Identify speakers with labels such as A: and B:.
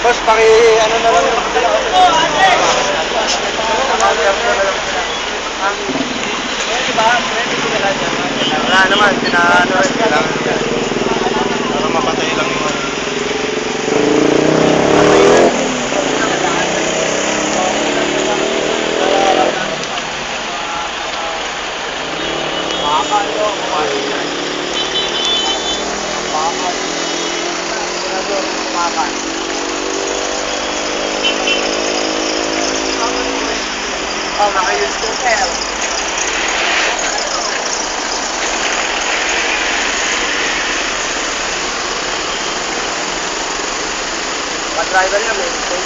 A: Boss, paki ano na lang. Wala naman, pinaano. Kailangan Para mapatay lang yung ano. en arrière du contraire. Driver या मेरे कोई